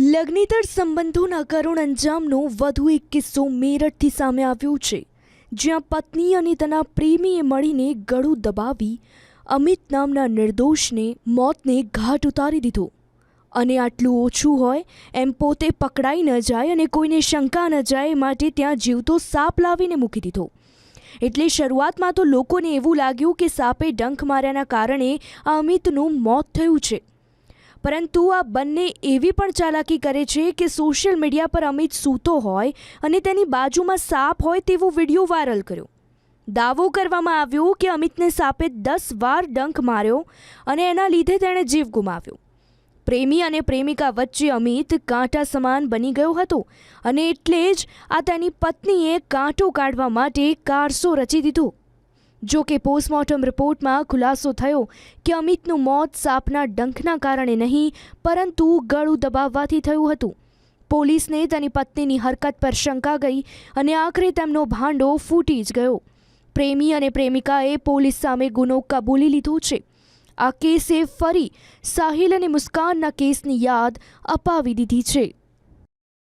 લગ્નેતર સંબંધોના કરુણ અંજામનો વધુ એક કિસ્સો મેરઠથી સામે આવ્યો છે, જ્યાં પત્ની અને તેના પ્રેમીએ મળીને ગળું દબાવી અમિત નામના નિર્દોષને મોતને ઘાટ ઉતારી દીધો. અને આટલું ઓછું હોય એમ પોતે પકડાઈ ન જાય અને કોઈને શંકા ન જાય માટે ત્યાં જીવતો સાપ લાવીને મૂકી દીધો. એટલે શરૂઆતમાં તો લોકોને એવું લાગ્યું કે સાપે ડંખ માર્યાના કારણે આ અમિતનું મોત થયું છે. પરંતુ આ બંને એવી પણ ચાલાકી કરે છે કે સોશિયલ મીડિયા પર અમિત સૂતો હોય અને તેની બાજુમાં સાપ હોય તેવો વીડિયો વાયરલ કર્યો. દાવો કરવામાં આવ્યો કે અમિતને સાપે દસ વાર ડંખ માર્યો અને એના લીધે તેણે જીવ ગુમાવ્યો. પ્રેમી અને પ્રેમિકા વચ્ચે અમિત કાંટા સમાન બની ગયો હતો અને એટલે જ આ તેની પત્નીએ કાંટો કાઢવા માટે કારસો રચી દીધો. જો કે પોસ્ટમોર્ટમ રિપોર્ટમાં ખુલાસો થયો કે અમિતનું મોત સાપના ડંખના કારણે નહીં, પરંતુ ગળું દબાવવાથી થયું હતું. પોલીસને તેની પત્નીની હરકત પર શંકા ગઈ અને આખરે તેમનો ભાંડો ફૂટી જ ગયો. પ્રેમી અને પ્રેમિકાએ પોલીસ સામે ગુનો કબૂલી લીધો છે. આ કેસે ફરી સાહિલ અને મુસ્કાનના કેસની યાદ અપાવી દીધી છે.